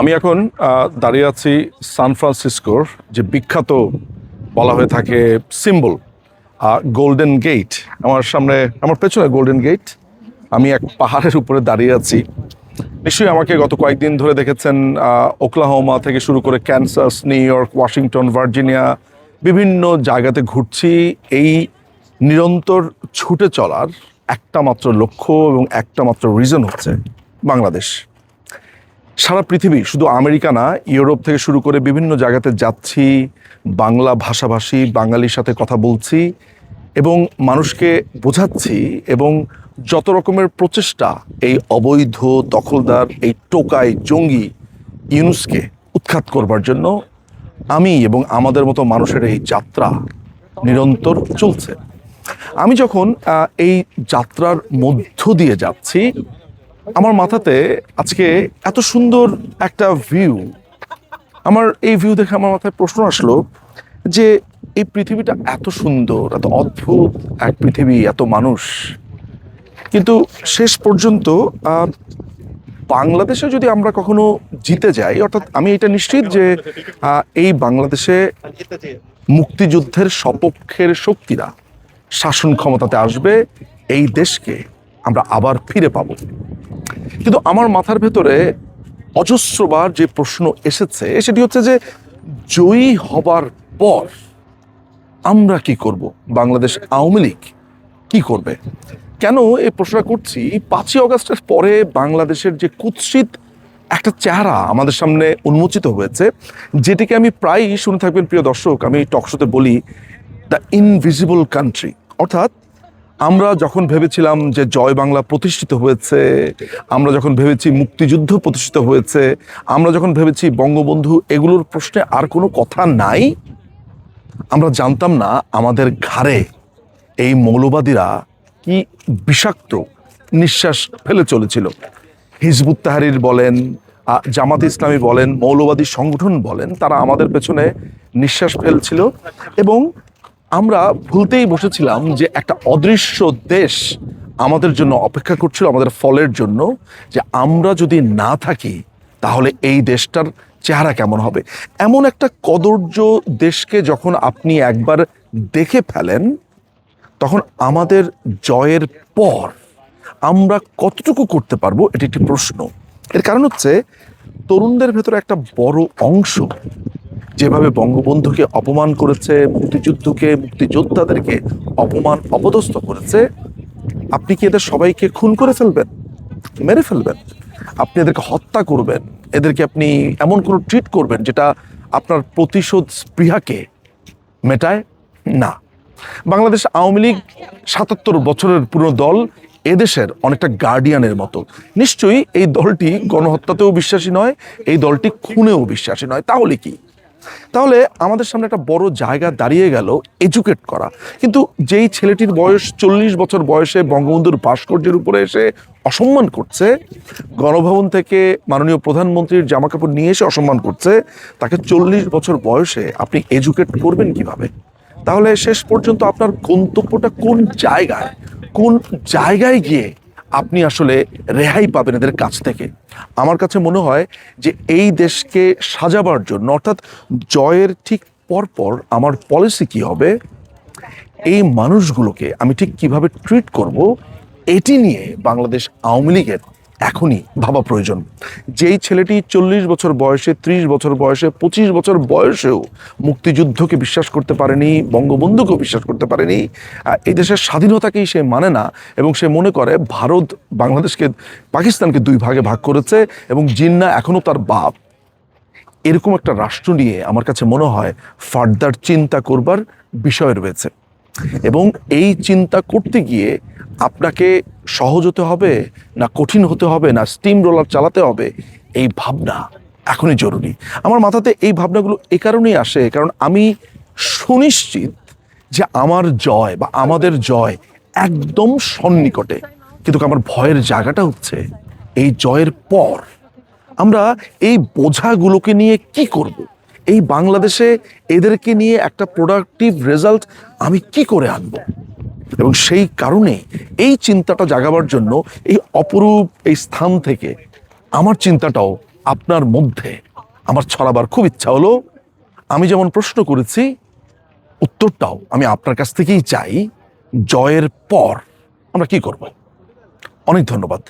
আমি এখন দাঁড়িয়ে আছি সান ফ্রান্সিসকোর যে বিখ্যাত বলা হয়ে থাকে সিম্বল গোল্ডেন গেট। আমার সামনে, আমার পেছনে গোল্ডেন গেট। আমি এক পাহাড়ের উপরে দাঁড়িয়ে আছি। নিশ্চয়ই আমাকে গত কয়েকদিন ধরে দেখেছেন ওকলাহোমা থেকে শুরু করে Kansas, New York, Washington, Virginia, বিভিন্ন জায়গাতে ঘুরছি। এই নিরন্তর ছুটে চলার একটা মাত্র লক্ষ্য এবং একটা মাত্র রিজন হচ্ছে বাংলাদেশ। সারা পৃথিবী শুধু আমেরিকা না, ইউরোপ থেকে শুরু করে বিভিন্ন জায়গাতে যাচ্ছি, বাংলা ভাষাভাষী, বাঙালির সাথে কথা বলছি এবং মানুষকে বোঝাচ্ছি এবং যত রকমের প্রচেষ্টা এই অবৈধ দখলদার, এই টোকাই জঙ্গি ইউনুসকে উৎখাত করবার জন্য আমি এবং আমাদের মতো মানুষের এই যাত্রা নিরন্তর চলছে। আমি যখন এই যাত্রার মধ্য দিয়ে যাচ্ছি আমার মাথাতে আজকে এত সুন্দর একটা ভিউ আমার এই ভিউ দেখে আমার মাথায় প্রশ্ন আসলো যে এই পৃথিবীটা এত সুন্দর, এত অদ্ভুত এক পৃথিবী, এত মানুষ। কিন্তু শেষ পর্যন্ত বাংলাদেশে যদি আমরা কখনো জিতে যাই, অর্থাৎ আমি এটা নিশ্চিত যে এই বাংলাদেশে মুক্তিযুদ্ধের সপক্ষের শক্তিরা শাসন ক্ষমতাতে আসবে, এই দেশকে আমরা আবার ফিরে পাবো। কিন্তু আমার মাথার ভেতরে অজস্রবার যে প্রশ্ন এসেছে, সেটি হচ্ছে যে জয়ী হবার পর আমরা কি করব? বাংলাদেশ আওয়ামী লীগ কি করবে? কেন এই প্রশ্নটা করছি? পাঁচই অগস্টের পরে বাংলাদেশের যে কুৎসিত একটা চেহারা আমাদের সামনে উন্মোচিত হয়েছে, যেটিকে আমি প্রায়ই শুনে থাকবেন প্রিয় দর্শক, আমি টকশোতে বলি দ্য ইনভিজিবল কান্ট্রি অর্থাৎ আমরা যখন ভেবেছিলাম যে জয় বাংলা প্রতিষ্ঠিত হয়েছে, আমরা যখন ভেবেছি মুক্তিযুদ্ধ প্রতিষ্ঠিত হয়েছে, আমরা যখন ভেবেছি বঙ্গবন্ধু এগুলোর প্রশ্নে আর কোনো কথা নাই, আমরা জানতাম না আমাদের ঘাড়ে এই মৌলবাদীরা কি বিষাক্ত নিঃশ্বাস ফেলে চলেছিল। হিজবুত তাহারির বলেন জামাত ইসলামী বলেন, মৌলবাদী সংগঠন বলেন, তারা আমাদের পেছনে নিঃশ্বাস ফেলছিল এবং আমরা ভুলতেই বসেছিলাম যে একটা অদৃশ্য দেশ আমাদের জন্য অপেক্ষা করছিল, আমাদের ফলের জন্য, যে আমরা যদি না থাকি, তাহলে এই দেশটার চেহারা কেমন হবে? এমন একটা কদর্য দেশকে যখন আপনি একবার দেখে ফেলেন, তখন আমাদের জয়ের পর আমরা কতটুকু করতে পারব, এটি একটি প্রশ্ন। এর কারণ হচ্ছে, তরুণদের ভেতরে একটা বড় অংশ যেভাবে বঙ্গবন্ধুকে অপমান করেছে, মুক্তিযুদ্ধকে, মুক্তিযোদ্ধাদেরকে অপমান, অপদস্থ করেছে, আপনি কি এদের সবাইকে খুন করে ফেলবেন? মেরে ফেলবেন? আপনি এদেরকে হত্যা করবেন? এদেরকে আপনি এমন কোনো ট্রিট করবেন যেটা আপনার প্রতিশোধ স্পৃহাকে মেটায়? না। বাংলাদেশ আওয়ামী লীগ সাতাত্তর বছরের পুরনো দল এদেশের অনেকটা গার্ডিয়ানের মতো। নিশ্চয়ই এই দলটি গণহত্যাতেও বিশ্বাসী নয়, এই দলটি খুনেও বিশ্বাসী নয়। তাহলে কি? তাহলে আমাদের সামনে একটা বড় জায়গা দাঁড়িয়ে গেল এডুকেট করা। কিন্তু যেই ছেলেটির বয়স চল্লিশ বছর বয়সে বঙ্গবন্ধুর ভাস্কর্যের উপরে এসে অসম্মান করছে, গণভবন থেকে মাননীয় প্রধানমন্ত্রীর জামা কাপড় নিয়ে এসে অসম্মান করছে, তাকে চল্লিশ বছর বয়সে আপনি এডুকেট করবেন কীভাবে? তাহলে শেষ পর্যন্ত আপনার গন্তব্যটা কোন জায়গায়? কোন জায়গায় গিয়ে আপনি আসলে রেহাই পাবেন এদের কাছ থেকে। আমার কাছে মনে হয় যে এই দেশকে সাজাবার জন্য, অর্থাৎ জয়ের ঠিক পরপর আমার পলিসি কি হবে? এই মানুষগুলোকে আমি ঠিক কীভাবে ট্রিট করব? এটি নিয়ে বাংলাদেশ আওয়ামী লীগের এখনই ভাবা প্রয়োজন। যেই ছেলেটি চল্লিশ বছর বয়সে, ত্রিশ বছর বয়সে, পঁচিশ বছর বয়সেও মুক্তিযুদ্ধকে বিশ্বাস করতে পারেনি, বঙ্গবন্ধুকেও বিশ্বাস করতে পারেনি এই দেশের স্বাধীনতাকেই সে মানে না এবং সে মনে করে ভারত বাংলাদেশকে, পাকিস্তানকে দুই ভাগে ভাগ করেছে এবং জিন্না এখনও তার বাপ। এরকম একটা রাষ্ট্র নিয়ে আমার কাছে মনে হয় ফার্দার চিন্তা করবার বিষয় রয়েছে। এবং এই চিন্তা করতে গিয়ে আপনাকে সহজ হতে হবে, না কঠিন হতে হবে, না স্টিম রোলার চালাতে হবে, এই ভাবনা এখনই জরুরি আমার মাথাতে এই ভাবনাগুলো এ কারণেই আসে, কারণ আমি সুনিশ্চিত যে আমার জয় বা আমাদের জয় একদম সন্নিকটে কিন্তু আমার ভয়ের জায়গাটা হচ্ছে এই জয়ের পর আমরা এই বোঝাগুলোকে নিয়ে কি করব। এই বাংলাদেশে এদেরকে নিয়ে একটা প্রোডাক্টিভ রেজাল্ট আমি কি করে আনব? এবং সেই কারণে এই চিন্তাটা জাগাবার জন্য এই অপরূপ এই স্থান থেকে আমার চিন্তাটাও আপনার মধ্যে আমার ছড়াবার খুব ইচ্ছা হলো। আমি যেমন প্রশ্ন করেছি, উত্তরটাও আমি আপনার কাছ থেকেই চাই, জয়ের পর আমরা কি করব? অনেক ধন্যবাদ।